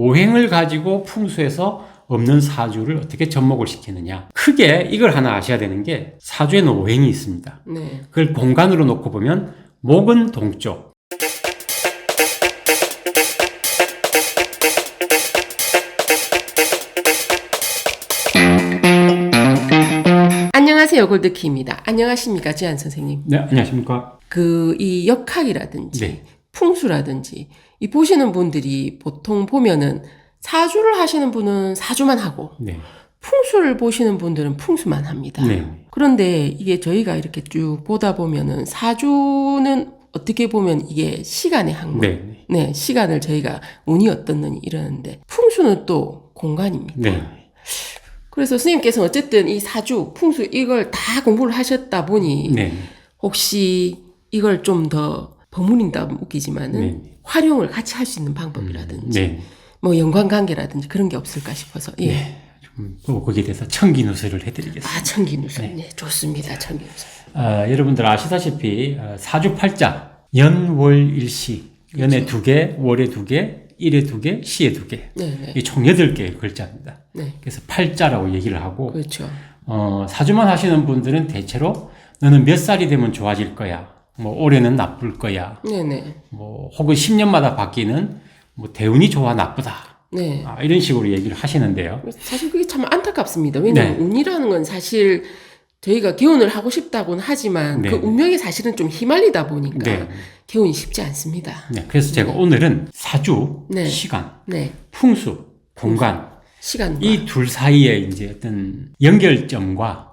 오행을 가지고 풍수에서 없는 사주를 어떻게 접목을 시키느냐. 크게 이걸 하나 아셔야 되는 게 사주에는 오행이 있습니다. 네. 그걸 공간으로 놓고 보면 목은 동쪽, 안녕하세요. 골드키입니다. 안녕하십니까. 지한 선생님. 네, 안녕하십니까. 그 이 역학이라든지 네. 풍수라든지 이 보시는 분들이 보통 보면은 사주를 하시는 분은 사주만 하고 네. 풍수를 보시는 분들은 풍수만 합니다. 네. 그런데 이게 저희가 이렇게 쭉 보다 보면은 사주는 어떻게 보면 이게 시간의 학문. 네. 네, 시간을 저희가 운이 어떻느니 이러는데 풍수는 또 공간입니다. 네. 그래서 스님께서 어쨌든 이 사주, 풍수 이걸 다 공부를 하셨다 보니 네. 혹시 이걸 좀 더 버무린다 웃기지만은 네. 활용을 같이 할 수 있는 방법이라든지 네. 뭐 연관 관계라든지 그런 게 없을까 싶어서 예. 좀, 또 거기에 대해서 청기 누설을 해드리겠습니다. 아 천기누설 네. 좋습니다 천기누설 아, 여러분들 아시다시피 아, 사주팔자 연월일시 연에 두 개, 월에 두 개, 일에 두 개, 시에 두 개. 네네 이총 여덟 개의 글자입니다. 네 그래서 팔자라고 얘기를 하고 그렇죠 어, 사주만 하시는 분들은 대체로 너는 몇 살이 되면 좋아질 거야. 뭐 올해는 나쁠 거야. 네네 뭐 혹은 10년마다 바뀌는 뭐 대운이 좋아 나쁘다. 네 아, 이런 식으로 얘기를 하시는데요. 사실 그게 참 안타깝습니다 왜냐하면 네. 운이라는 건 사실 저희가 개운을 하고 싶다고는 하지만 네. 그 운명이 사실은 좀 휘말리다 보니까 네. 개운이 쉽지 않습니다 네, 그래서 제가 오늘은 사주, 네. 시간, 네 풍수, 공간 시간과 이둘 사이에 이제 어떤 연결점과 아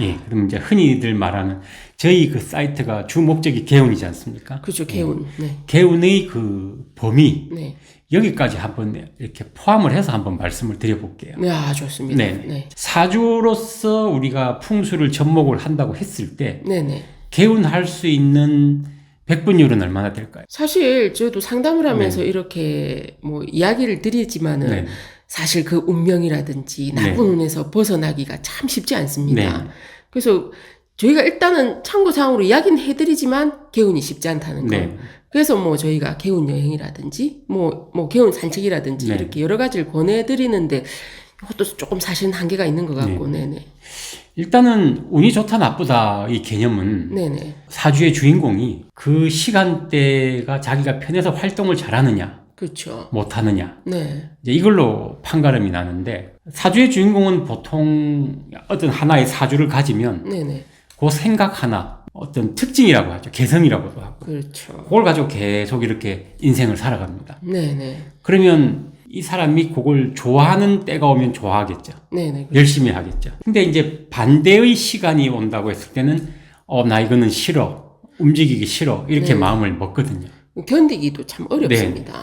예, 그럼 이제 흔히들 말하는 저희 그 사이트가 주 목적이 개운이지 않습니까? 그렇죠 개운 네 개운의 그 범위 네. 여기까지 한번 이렇게 포함을 해서 한번 말씀을 드려볼게요. 네, 아, 좋습니다. 네. 네. 사주로서 우리가 풍수를 접목을 한다고 했을 때 네, 네. 개운할 수 있는 백분율은 얼마나 될까요? 사실 저도 상담을 하면서 네. 이렇게 뭐 이야기를 드리지만은 네. 사실 그 운명이라든지 나쁜 네. 운에서 벗어나기가 참 쉽지 않습니다. 네. 그래서 저희가 일단은 참고사항으로 이야기는 해드리지만 개운이 쉽지 않다는 거. 네. 그래서 뭐 저희가 개운 여행이라든지 뭐, 뭐 개운 산책이라든지 네. 이렇게 여러 가지를 권해드리는데 이것도 조금 사실은 한계가 있는 것 같고, 네네. 일단은 운이 좋다 나쁘다 이 개념은 네네. 사주의 주인공이 그 시간대가 자기가 편해서 활동을 잘하느냐 그렇죠. 못하느냐 네. 이제 이걸로 판가름이 나는데 사주의 주인공은 보통 어떤 하나의 사주를 가지면 네네. 그 생각 하나 어떤 특징이라고 하죠 개성이라고도 하고 그렇죠. 그걸 가지고 계속 이렇게 인생을 살아갑니다 네네. 그러면 이 사람이 그걸 좋아하는 때가 오면 좋아하겠죠 네네. 열심히 하겠죠 근데 이제 반대의 시간이 온다고 했을 때는 어 나 이거는 싫어 움직이기 싫어 이렇게 네. 마음을 먹거든요 견디기도 참 어렵습니다. 네.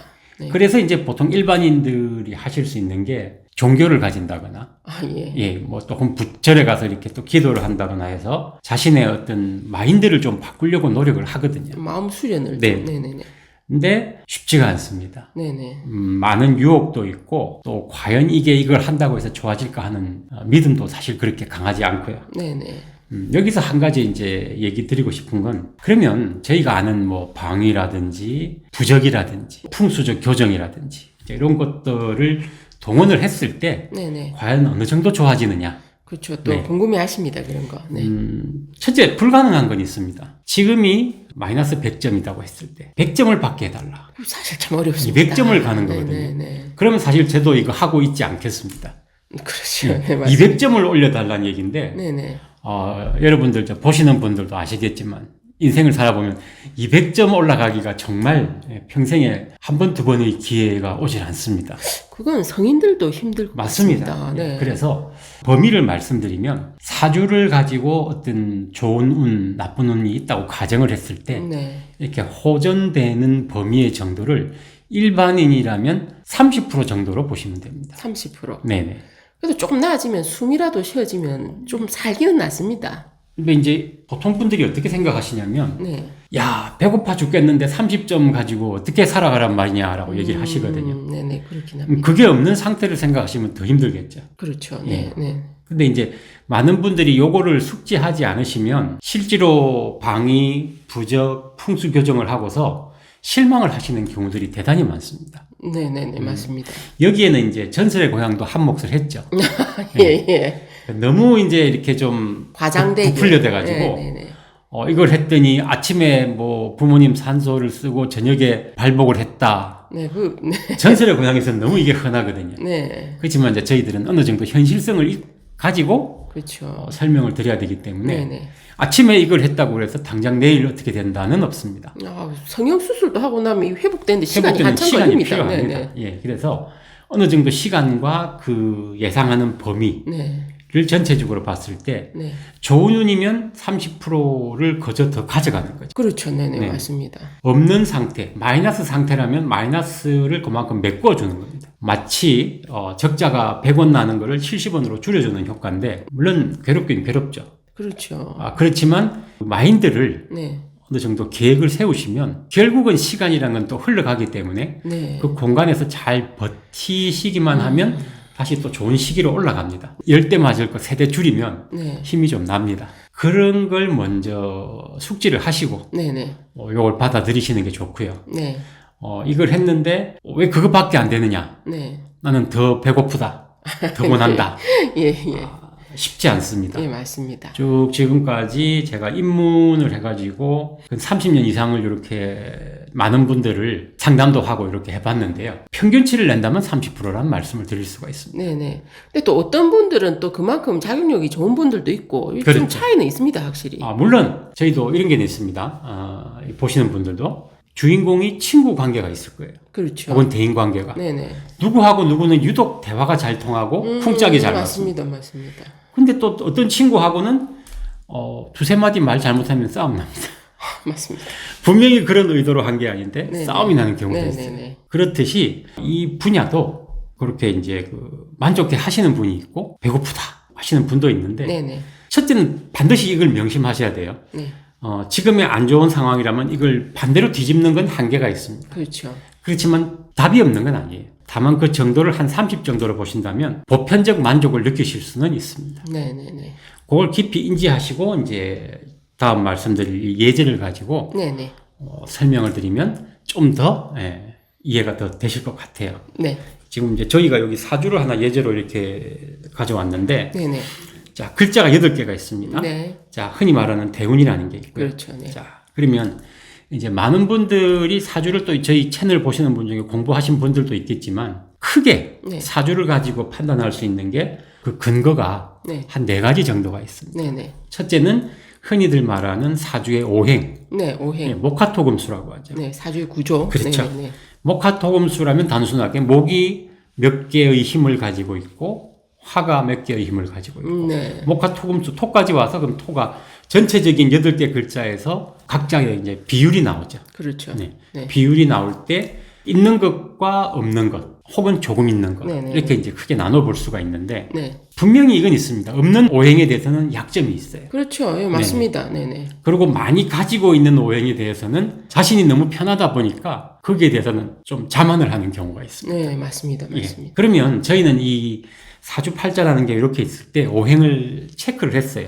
그래서 이제 보통 일반인들이 하실 수 있는 게 종교를 가진다거나 아, 예. 예, 뭐또 혹은 부절에 가서 이렇게 또 기도를 한다거나 해서 자신의 어떤 마인드를 좀 바꾸려고 노력을 하거든요. 마음 수련을 네. 좀. 네네 네. 근데 쉽지가 않습니다. 네네. 음, 많은 유혹도 있고 또 과연 이게 이걸 한다고 해서 좋아질까 하는 어, 믿음도 사실 그렇게 강하지 않고요. 네네. 음, 여기서 한 가지 이제 얘기 드리고 싶은 건 그러면 저희가 아는 뭐 방위라든지 부적이라든지 풍수적 교정이라든지 이런 것들을 동원을 했을 때 네네. 과연 어느 정도 좋아지느냐? 그렇죠. 또 네. 궁금해 하십니다. 그런 거. 네. 음, 첫째, 불가능한 건 있습니다. 지금이 마이너스 100점이라고 했을 때, 100점을 받게 해달라. 사실 참 어렵습니다. 200점을 가는 거거든요. 네네네. 그러면 사실 저도 이거 하고 있지 않겠습니다. 그렇죠. 네, 맞습니다. 200점을 올려달라는 얘기인데, 네네. 어, 여러분들, 저 보시는 분들도 아시겠지만, 인생을 살아보면 200점 올라가기가 정말 평생에 한 번, 두 번의 기회가 오질 않습니다. 그건 성인들도 힘들 것 맞습니다. 같습니다. 네. 그래서 범위를 말씀드리면 사주를 가지고 어떤 좋은 운, 나쁜 운이 있다고 가정을 했을 때 네. 이렇게 호전되는 범위의 정도를 일반인이라면 30% 정도로 보시면 됩니다. 30%. 네네. 그래도 조금 나아지면 숨이라도 쉬어지면 좀 살기는 낫습니다. 근데 이제 보통 분들이 어떻게 생각하시냐면 네. 야 배고파 죽겠는데 30점 가지고 어떻게 살아가란 말이냐라고 얘기를 하시거든요. 음, 네네. 그렇긴 음, 합니다. 그게 없는 상태를 생각하시면 더 힘들겠죠. 그렇죠. 예. 네. 네. 근데 이제 많은 분들이 요거를 숙지하지 않으시면 실제로 방위, 부적, 풍수 교정을 하고서 실망을 하시는 경우들이 대단히 많습니다. 네네네 음. 맞습니다. 여기에는 이제 전설의 고향도 한 몫을 했죠. 예 예. 너무 이제 이렇게 좀 과장되게 부풀려 돼가지고 네네네. 어, 이걸 했더니 아침에 뭐 부모님 산소를 쓰고 저녁에 발복을 했다. 네, 그, 네, 전설의 고향에서는 너무 이게 흔하거든요. 네, 그렇지만 이제 저희들은 어느 정도 현실성을 이- 가지고 그렇죠. 어, 설명을 드려야 되기 때문에 네네. 아침에 이걸 했다고 그래서 당장 내일 어떻게 된다는 없습니다. 아, 성형 수술도 하고 나면 이 회복되는데 시간이 회복되는 한참 시간이 걸립니다. 필요합니다. 네네. 예, 그래서 어느 정도 시간과 그 예상하는 범위를 네, 전체적으로 봤을 때 네. 좋은 운이면 30%를 거저 더 가져가는 거죠. 그렇죠. 네네, 네. 맞습니다. 없는 상태, 마이너스 상태라면 마이너스를 그만큼 메꿔 주는 겁니다. 마치 어, 적자가 100원 나는 거를 70원으로 줄여주는 효과인데 물론 괴롭긴 괴롭죠. 그렇죠. 아, 그렇지만 마인드를 네, 어느 정도 계획을 세우시면 결국은 시간이라는 건 또 흘러가기 때문에 네. 그 공간에서 잘 버티시기만 하면 다시 또 좋은 시기로 올라갑니다. 열대 맞을 거 세대 줄이면 네, 힘이 좀 납니다. 그런 걸 먼저 숙지를 하시고 네 네, 어, 이걸 받아들이시는 게 좋고요. 네, 어, 이걸 했는데 왜 그것밖에 안 되느냐? 네. 나는 더 배고프다. 더 원한다. 예, 예. 쉽지 않습니다. 예, 맞습니다. 쭉 지금까지 제가 입문을 해가지고 한 30년 이상을 이렇게 많은 분들을 상담도 하고 이렇게 해봤는데요. 평균치를 낸다면 30%란 말씀을 드릴 수가 있습니다. 네네. 근데 또 어떤 분들은 또 그만큼 자격력이 좋은 분들도 있고, 좀 그렇죠. 차이는 있습니다, 확실히. 아, 물론 저희도 이런 게 있습니다. 아, 보시는 분들도 주인공이 친구 관계가 있을 거예요. 그렇죠. 혹은 대인 관계가. 네네. 누구하고 누구는 유독 대화가 잘 통하고 음, 쿵짝이 잘 맞습니다. 맞습니다, 맞습니다. 근데 또 어떤 친구하고는 어, 두세 마디 말 잘못하면 싸움 납니다. 맞습니다. 분명히 그런 의도로 한 게 아닌데 네네. 싸움이 나는 경우도 네네네. 있어요. 그렇듯이 이 분야도 그렇게 이제 그 만족해 하시는 분이 있고 배고프다 하시는 분도 있는데 네네. 첫째는 반드시 이걸 명심하셔야 돼요. 네. 어, 지금의 안 좋은 상황이라면 이걸 반대로 뒤집는 건 한계가 있습니다. 그렇죠. 그렇지만 답이 없는 건 아니에요. 다만 그 정도를 한 30 정도로 보신다면 보편적 만족을 느끼실 수는 있습니다. 네네네. 그걸 깊이 인지하시고 이제 다음 말씀드릴 이 예제를 가지고 네네. 어, 설명을 드리면 좀더 이해가 더 되실 것 같아요. 네. 지금 이제 저희가 여기 사주를 하나 예제로 이렇게 가져왔는데 네네. 자 글자가 8개가 있습니다. 네. 자 흔히 말하는 대운이라는 게 있고요. 그렇죠. 네. 자 그러면 이제 많은 분들이 사주를 또 저희 채널 보시는 분 중에 공부하신 분들도 있겠지만 크게 네. 사주를 가지고 판단할 수 있는 게 그 근거가 네. 한네 가지 정도가 있습니다. 네 네. 첫째는 흔히들 말하는 사주의 오행, 네. 예, 오행. 목화토금수라고 하죠. 네. 사주의 구조. 그렇죠. 네네네. 목화토금수라면 단순하게 목이 몇 개의 힘을 가지고 있고 화가 몇 개의 힘을 가지고 있고 음, 네. 목화 토금수 토까지 와서 그럼 토가 전체적인 여덟 개 글자에서 각자의 이제 비율이 나오죠. 그렇죠. 네. 네. 비율이 나올 때 있는 것과 없는 것 혹은 조금 있는 것 네 네. 이렇게 이제 크게 나눠 볼 수가 있는데 네. 분명히 이건 있습니다. 없는 오행에 대해서는 약점이 있어요. 그렇죠. 예, 맞습니다. 네네. 그리고 많이 가지고 있는 오행에 대해서는 자신이 너무 편하다 보니까 거기에 대해서는 좀 자만을 하는 경우가 있습니다. 네. 맞습니다. 예. 맞습니다. 그러면 저희는 이 사주팔자라는 게 이렇게 있을 때 오행을 체크를 했어요.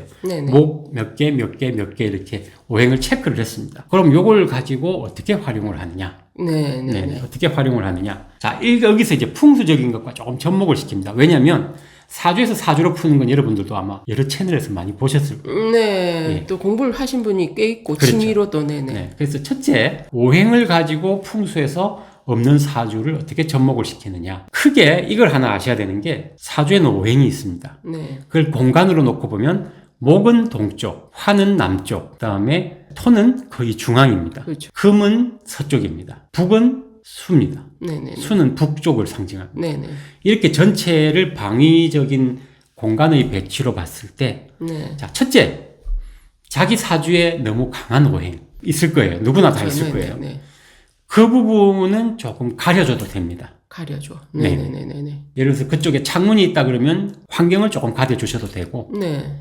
목 몇 개, 몇 개, 몇 개 이렇게 오행을 체크를 했습니다. 그럼 요걸 가지고 어떻게 활용을 하느냐? 네. 네, 네네. 어떻게 활용을 하느냐? 자, 일- 여기서 이제 풍수적인 것과 조금 접목을 시킵니다. 왜냐하면 사주에서 사주로 푸는 건 여러분들도 아마 여러 채널에서 많이 보셨을 거예요. 음, 네. 예. 또 공부를 하신 분이 꽤 있고 그렇죠. 취미로도 네네. 네, 그래서 첫째, 오행을 가지고 풍수에서 없는 사주를 어떻게 접목을 시키느냐. 크게 이걸 하나 아셔야 되는 게 사주에는 오행이 있습니다. 네. 그걸 공간으로 놓고 보면 목은 동쪽, 화는 남쪽, 그 다음에 토는 거의 중앙입니다. 그렇죠. 금은 서쪽입니다. 북은 수입니다. 네네. 수는 북쪽을 상징합니다. 네네. 이렇게 전체를 방위적인 공간의 배치로 봤을 때, 네. 자, 첫째, 자기 사주에 너무 강한 오행 있을 거예요. 누구나 다 있을 네네, 거예요. 네. 그 부분은 조금 가려줘도 됩니다. 가려줘. 네. 네네네 네. 예를 들어서 그쪽에 창문이 있다 그러면 환경을 조금 가려주셔도 되고, 네.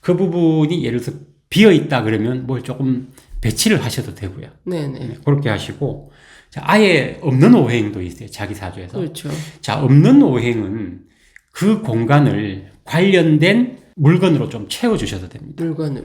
그 부분이 예를 들어서 비어 있다 그러면 뭘 조금 배치를 하셔도 되고요. 네네. 네, 그렇게 하시고, 자, 아예 없는 오행도 있어요. 자기 사주에서. 그렇죠. 자, 없는 오행은 그 공간을 관련된 물건으로 좀 채워주셔도 됩니다. 물건으로.